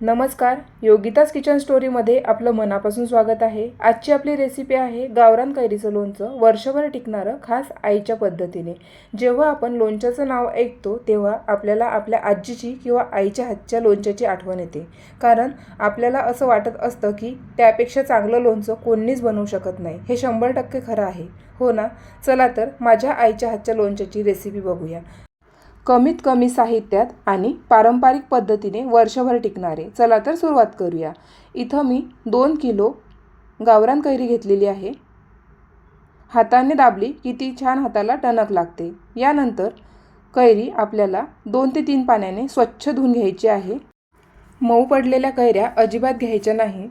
नमस्कार योगिताज किचन स्टोरीमध्ये आपलं मनापासून स्वागत आहे. आजची आपली रेसिपी आहे गावरान कैरीचं लोणचं. वर्षभर टिकणारं खास आईच्या पद्धतीने. जेव्हा आपण लोणच्याचं नाव ऐकतो तेव्हा आपल्याला आपल्या आजीची किंवा आईच्या हातच्या लोणच्याची आठवण येते. कारण आपल्याला असं वाटत असतं की त्यापेक्षा चांगलं लोणचं कोणीच बनवू शकत नाही. हे शंभर टक्के खरं आहे. हो ना? चला तर माझ्या आईच्या हातच्या लोणच्याची रेसिपी बघूया. कमीत कमी साहित्यात आणि पारंपरिक पद्धतीने वर्षभर टिकणारे. चला तर सुरुवात करूया. इथं मी दोन किलो गावरान कैरी घेतलेली आहे. हाताने दाबली की ती छान हाताला टणक लागते. यानंतर कैरी आपल्याला दोन ते तीन पाण्याने स्वच्छ धुवून घ्यायची आहे. मऊ पडलेल्या कैऱ्या अजिबात घ्यायच्या नाही.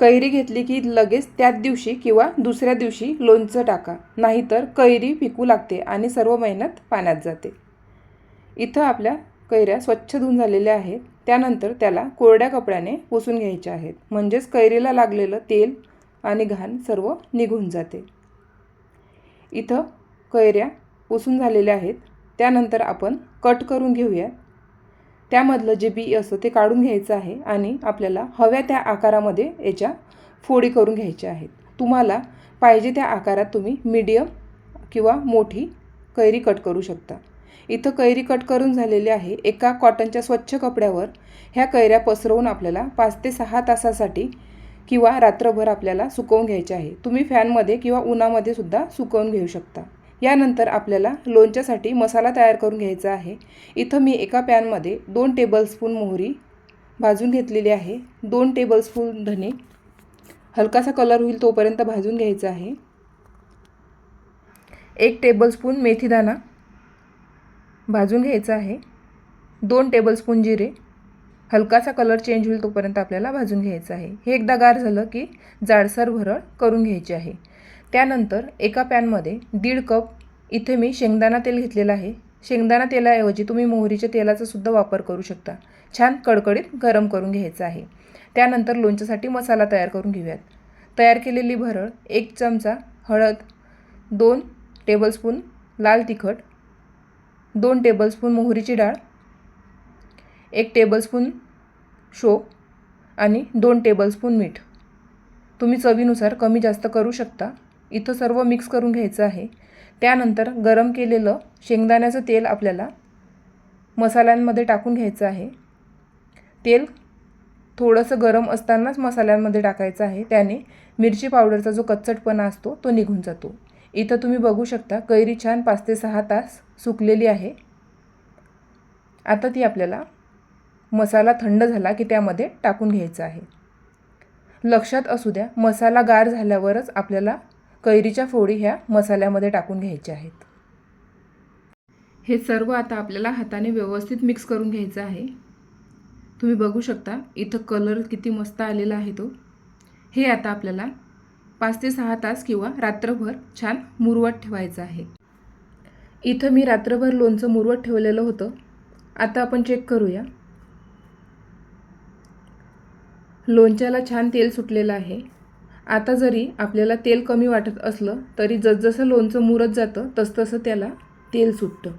कैरी घेतली की लगेच त्याच दिवशी किंवा दुसऱ्या दिवशी लोणचं टाका. नाहीतर कैरी पिकू लागते आणि सर्व मेहनत पाण्यात जाते. इथं आपल्या कैऱ्या स्वच्छ धुवून झालेल्या आहेत. त्यानंतर त्याला कोरड्या कपड्याने पुसून घ्यायच्या आहेत. म्हणजेच कैरीला लागलेलं तेल आणि घाण सर्व निघून जाते. इथं कैऱ्या पुसून झालेल्या आहेत. त्यानंतर आपण कट करून घेऊया. त्यामधलं जे बी असतं ते काढून घ्यायचं आहे आणि आपल्याला हव्या त्या आकारामध्ये याच्या फोडी करून घ्यायच्या आहेत. तुम्हाला पाहिजे त्या आकारात तुम्ही मीडियम किंवा मोठी कैरी कट करू शकता. इथं कैरी कट करून झालेली आहे. एका कॉटनच्या स्वच्छ कपड्यावर ह्या कैऱ्या पसरवून आपल्याला पाच ते सहा तासासाठी किंवा रात्रभर आपल्याला सुकवून घ्यायचे आहे. तुम्ही फॅनमध्ये किंवा उन्हामध्ये सुद्धा सुकवून घेऊ शकता. यानंतर आपल्याला लोणच्यासाठी मसाला तयार करून घ्यायचा आहे. इथं मी एका पॅनमध्ये दोन टेबलस्पून मोहरी भाजून घेतलेली आहे. दोन टेबलस्पून धने. हलकासा कलर होईल तोपर्यंत भाजून घ्यायचा आहे. एक टेबलस्पून मेथीदाणा. भाजून घ्यायचं आहे. दोन टेबलस्पून जिरे. हलकासा कलर चेंज होईल तोपर्यंत आपल्याला भाजून घ्यायचं आहे. हे एकदा गार झालं की जाडसर भरळ करून घ्यायची आहे. त्यानंतर एका पॅनमध्ये दीड कप इथे मी शेंगदाणा तेल घेतलेलं आहे. शेंगदाणा तेलाऐवजी तुम्ही मोहरीच्या तेलाचा सुद्धा वापर करू शकता. छान कडकडीत गरम करून घ्यायचं आहे. त्यानंतर लोणच्यासाठी मसाला तयार करून घेऊयात. तयार केलेली भरळ एक चमचा हळद दोन टेबलस्पून लाल तिखट दोन टेबलस्पून मोहरीची डाळ एक टेबलस्पून शो आणि दोन टेबलस्पून मीठ. तुम्ही चवीनुसार कमी जास्त करू शकता. इथं सर्व मिक्स करून घ्यायचं आहे. त्यानंतर गरम केलेलं शेंगदाण्याचं तेल आपल्याला मसाल्यांमध्ये टाकून घ्यायचं आहे. तेल थोडंसं गरम असतानाच मसाल्यांमध्ये टाकायचं आहे. त्याने मिरची पावडरचा जो कच्चटपणा असतो तो निघून जातो. इथं तुम्ही बघू शकता कैरी छान पाच ते सहा तास सुकलेली आहे. आता ती आपल्याला मसाला थंड झाला की त्यामध्ये टाकून घ्यायचा आहे. लक्षात असू द्या मसाला गार झाल्यावरच आपल्याला कैरीच्या फोडी ह्या मसाल्यामध्ये टाकून घ्यायच्या आहेत. हे सर्व आता आपल्याला हाताने व्यवस्थित मिक्स करून घ्यायचं आहे. तुम्ही बघू शकता इथं कलर किती मस्त आलेला आहे तो. हे आता आपल्याला पाच ते सहा तास किंवा रात्रभर छान मुरवत ठेवायचं आहे. इथं मी रात्रभर लोणचं मुरवत ठेवलेलं होतं. आता आपण चेक करूया. लोणच्याला छान तेल सुटलेलं आहे. आता जरी आपल्याला तेल कमी वाटत असलं तरी जसजसं लोणचं मुरत जातं तसतसं त्याला तेल सुटतं.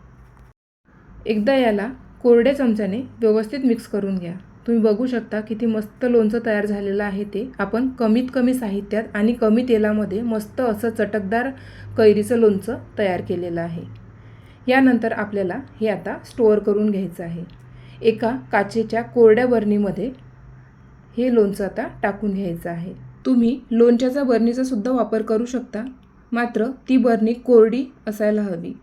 एकदा याला कोरड्या चमच्याने व्यवस्थित मिक्स करून घ्या. तुम्ही बघू शकता किती मस्त लोणचं तयार झालेलं आहे ते. आपण कमीत कमी साहित्यात आणि कमी तेलामध्ये मस्त असं चटकदार कैरीचं लोणचं तयार केलेलं आहे. यानंतर आपल्याला हे आता स्टोअर करून घ्यायचं आहे. एका काचेच्या कोरड्या बरणीमध्ये हे लोणचं आता टाकून घ्यायचं आहे. तुम्ही लोणच्याचा बरणीचा सुद्धा वापर करू शकता मात्र ती बरणी कोरडी असायला हवी.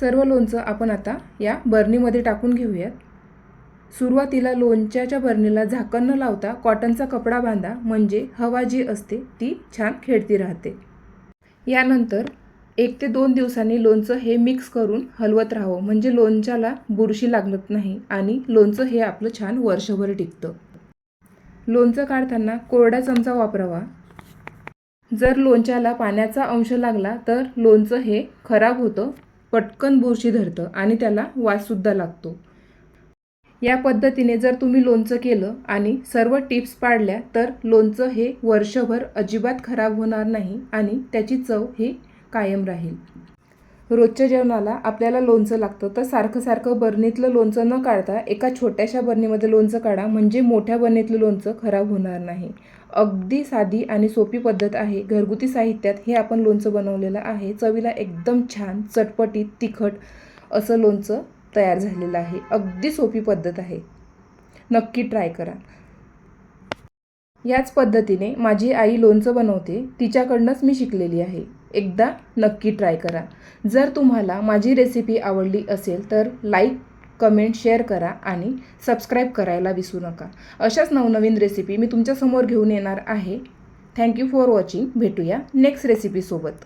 सर्व लोणचं आपण आता या बरणीमध्ये टाकून घेऊयात. सुरुवातीला लोणच्याच्या बरणीला झाकण न लावता कॉटनचा कपडा बांधा म्हणजे हवा जी असते ती छान खेळती राहते. यानंतर एक ते दोन दिवसांनी लोणचं हे मिक्स करून हलवत राहावं म्हणजे लोणच्याला बुरशी लागत नाही आणि लोणचं हे आपलं छान वर्षभर टिकतं. लोणचं काढताना कोरडा चमचा वापरावा. जर लोणच्याला पाण्याचा अंश लागला तर लोणचं हे खराब होतं पटकन बुरशी धरतं आणि त्याला वाससुद्धा लागतो. या पद्धतीने जर तुम्ही लोणचं केलं आणि सर्व टिप्स पाळल्या तर लोणचं हे वर्षभर अजिबात खराब होणार नाही आणि त्याची चव ही कायम राहील. रोजच्या जेवणाला आपल्याला लोणचं लागतं तर सारखं सारखं बरणीतलं लोणचं न काढता एका छोट्याशा बरणीमध्ये लोणचं काढा म्हणजे मोठ्या बरणीतलं लोणचं खराब होणार नाही. अगदी साधी आणि सोपी पद्धत आहे. घरगुती साहित्यात हे आपण लोणचं बनवलेलं आहे. चवीला एकदम छान चटपटीत तिखट असं लोणचं तयार झालेला आहे. अगदी सोपी पद्धत आहे. नक्की ट्राय करा. याच पद्धतीने माझी आई लोणचं बनवते. तिच्याकडनंच मी शिकलेली आहे. एकदा नक्की ट्राय करा. जर तुम्हाला माझी रेसिपी आवडली असेल तर लाईक कमेंट शेअर करा आणि सबस्क्राईब करायला विसरू नका. अशाच नवनवीन रेसिपी मी तुमच्यासमोर घेऊन येणार आहे. Thank you for watching. भेटूया नेक्स्ट रेसिपीसोबत